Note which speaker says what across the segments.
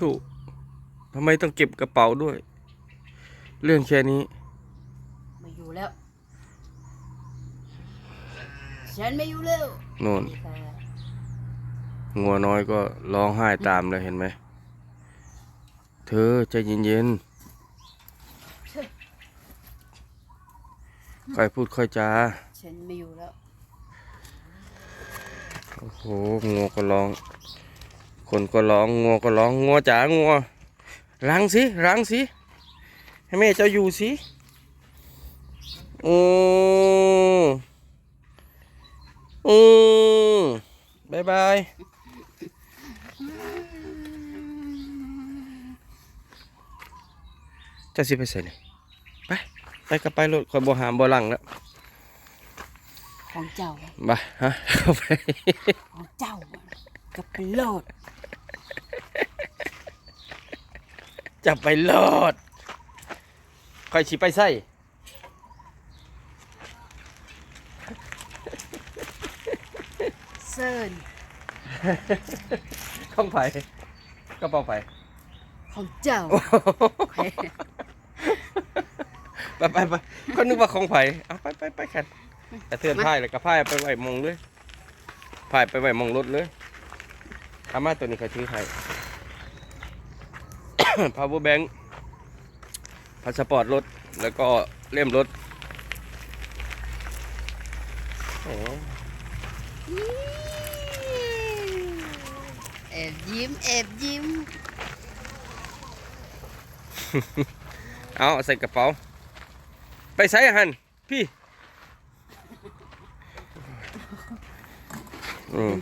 Speaker 1: ถูกทำไมต้องเก็บกระเป๋าด้วย เรื่องแค่นี้
Speaker 2: ไม่อยู่แล้ว ฉันไม่อยู่แล้ว
Speaker 1: โน่น
Speaker 2: นี่ค่ะ
Speaker 1: งัวน้อยก็ร้องไห้ตามเลยเห็นไหม เธอใจเย็นๆค่อยพูดค่อยจา
Speaker 2: ฉันไม่อยู่แล้ว
Speaker 1: โอ้โหงัวก็ร้อง คนก็ร้องงัวก็ร้องงัวจ๋างัวรังสิรังสิให้แม่เจ้าอยู่สิอืมอืมบายบายจะสิไปใส่เลยไปไปกับไปรถคอยบ่หามบ่หลังแล้ว
Speaker 2: ของเจ้า
Speaker 1: ไปฮะเข้าไป
Speaker 2: ของเจ้าอะกับไปโลด
Speaker 1: จะไปรอดคอยฉีไปใส่
Speaker 2: เซิร์น
Speaker 1: ข้องไผ่กระเป๋าไผ่
Speaker 2: ของเจ้า
Speaker 1: ไปไปไปก็นึกว่าของไผ่เอาไปไปไปแค่แต่เทือนพายเลยกับพายไปไหวมองเลยพายไปไหวมองรถเลยอามาตัวนี้ใครถือให้ power bank พาสปอร์ตรถ แล้วก็เล่มรถโอ้
Speaker 2: แอบยิ้มแอบยิ้ม
Speaker 1: เอาใส่กระเป๋า ไปใส่อาหันพี่อืม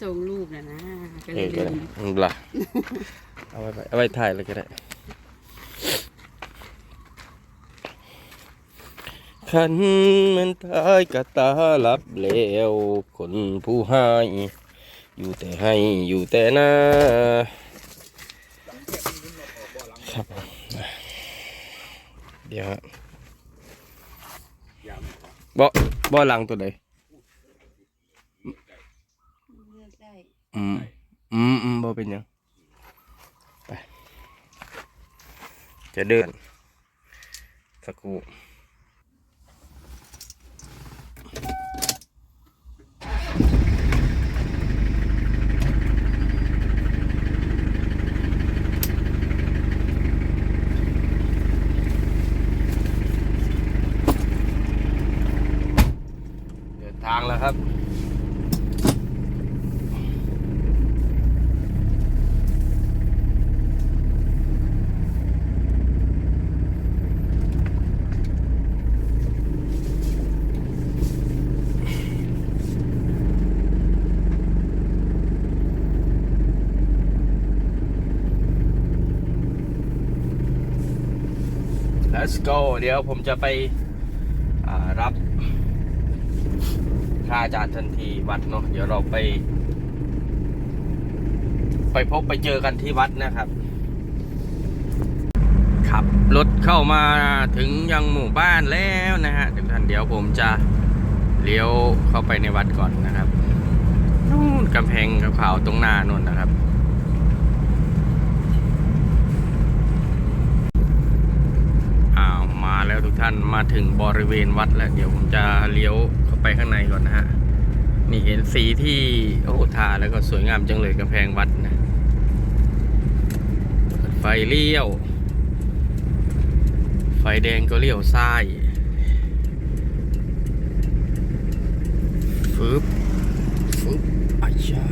Speaker 2: ส่งรูปนะนะก็
Speaker 1: เอ
Speaker 2: เล
Speaker 1: อยก็
Speaker 2: ลื
Speaker 1: ได้
Speaker 2: ม
Speaker 1: อืม ล่ะ เอาไว้ไปเอาไว้ถ่ายเลยก็ได้ขันมันตายกะตาลับแล้วคนผู้ให้อยู่แต่ให้อยู่แต่หน้าครับผมเดี๋ยวฮะบ่บ่หลังตัวใด
Speaker 2: เลือกได้
Speaker 1: อืมอืมอืมบ่เป็นหยัง ไป จะเดินสักครู่เดินทางแล้วครับ Let's go เดี๋ยวผมจะไปรับค่าอาจารย์ทันทีวัดเนาะเดี๋ยวเราไป ไปพบไปเจอกันที่วัดนะครับ ขับรถเข้ามาถึงยังหมู่บ้านแล้วนะฮะทุกท่านเดี๋ยวผมจะเลี้ยวเข้าไปในวัดก่อนนะครับนู่นกำแพงขาวๆตรงหน้านู่นนะครับ อ้าวมา แล้วทุกท่านมาถึงบริเวณวัดแล้วเดี๋ยวผมจะเลี้ยวเข้าไปข้างในก่อนนะฮะนี่เห็นสีที่โอ้ทาแล้วก็สวยงามจังเลยกำแพงวัดนะไฟเลี้ยว ไฟแดงก็เลี้ยวซ้ายฟึบฟึบอาชา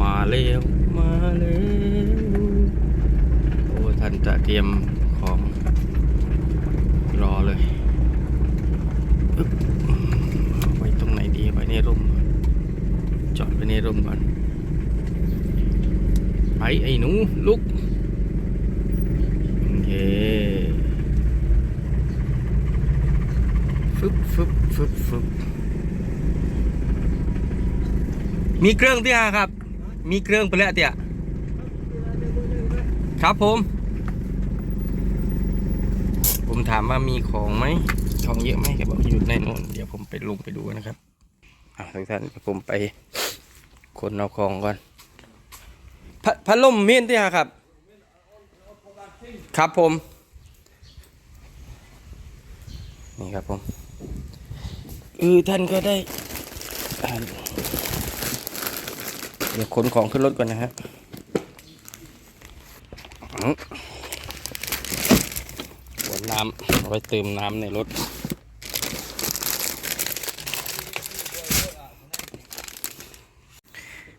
Speaker 1: มาแล้ว มาแล้วโอ้ท่านจะเตรียมของรอเลยไว้ตรงไหนดีไว้ในร่ม จอดไว้ในร่มก่อน ไปไอ้หนูลุก โอเค ฟึบฟึบฟึบฟึบมีเครื่องเตี้ยครับ มีเครื่องไปแล้วเตี้ยครับผม ผมถามว่ามีของไหมของเยอะไหมแกบอกอยู่ในโน่นเดี๋ยวผมไปลงไปดูนะครับอ่าทุกท่านผมไปคนเอาของก่อนพพัดลมเมียนที่ฮะครับ ครับผมนี่ครับผมเออท่านก็ได้ เดี๋ยวขนของขึ้นรถก่อนนะฮะอื้อขวดน้ำเอาไว้เติมน้ำในรถ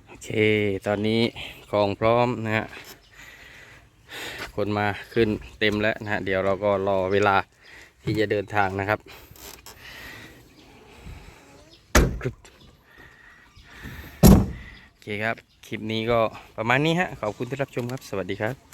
Speaker 1: โอเค ตอนนี้ของพร้อมนะฮะคนมาขึ้นเต็มแล้วนะฮะเดี๋ยวเราก็รอเวลาที่จะเดินทางนะครับ เคครับ คลิปนี้ก็ประมาณนี้ฮะ ขอบคุณที่รับชมครับ สวัสดีครับ